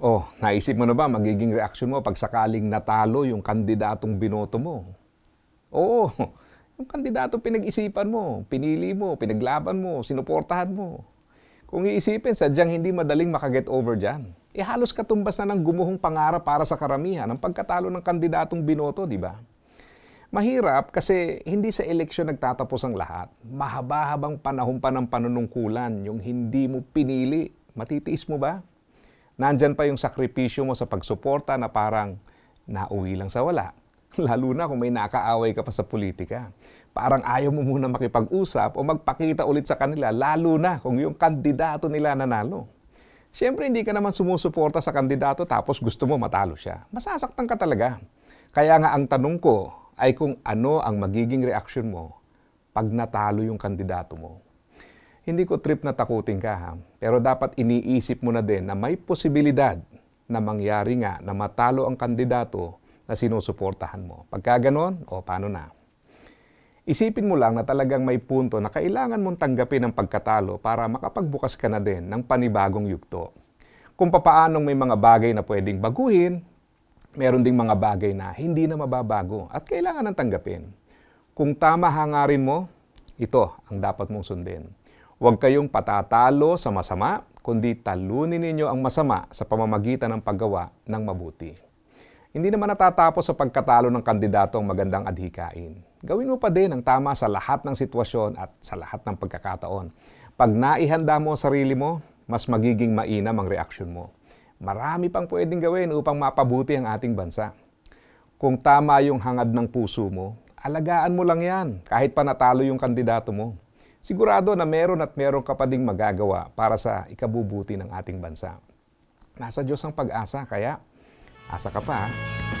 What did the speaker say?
Oh, naisip mo na ba magiging reaksyon mo pag sakaling natalo yung kandidatong binoto mo? Oo, yung kandidato pinag-isipan mo, pinili mo, pinaglaban mo, sinuportahan mo. Kung iisipin, sadyang hindi madaling makaget over dyan. Eh halos katumbas na ng gumuhong pangarap para sa karamihan ang pagkatalo ng kandidatong binoto, di ba? Mahirap kasi hindi sa eleksyon nagtatapos ang lahat. Mahaba-habang panahon pa ng panunungkulan yung hindi mo pinili. Matitiis mo ba? Nandyan pa yung sakripisyo mo sa pagsuporta na parang nauwi lang sa wala. Lalo na kung may nakaaway ka pa sa politika. Parang ayaw mo muna makipag-usap o magpakita ulit sa kanila, lalo na kung yung kandidato nila nanalo. Siyempre, hindi ka naman sumusuporta sa kandidato tapos gusto mo matalo siya. Masasaktan ka talaga. Kaya nga ang tanong ko ay kung ano ang magiging reaksyon mo pag natalo yung kandidato mo. Hindi ko trip na takutin ka ha, pero dapat iniisip mo na din na may posibilidad na mangyari nga na matalo ang kandidato na sinusuportahan mo. Pagka ganon, o paano na? Isipin mo lang na talagang may punto na kailangan mong tanggapin ang pagkatalo para makapagbukas ka na din ng panibagong yugto. Kung papaanong may mga bagay na pwedeng baguhin, meron ding mga bagay na hindi na mababago at kailangan ng tanggapin. Kung tama hangarin mo, ito ang dapat mong sundin. Huwag kayong patatalo sa masama, kundi talunin ninyo ang masama sa pamamagitan ng paggawa ng mabuti. Hindi naman natatapos sa pagkatalo ng kandidato ang magandang adhikain. Gawin mo pa din ang tama sa lahat ng sitwasyon at sa lahat ng pagkakataon. Pag naihanda mo ang sarili mo, mas magiging mainam ang reaksyon mo. Marami pang pwedeng gawin upang mapabuti ang ating bansa. Kung tama yung hangad ng puso mo, alagaan mo lang yan kahit pa natalo yung kandidato mo. Sigurado na meron at meron ka pa ding magagawa para sa ikabubuti ng ating bansa. Nasa Diyos ang pag-asa, kaya asa ka pa ha?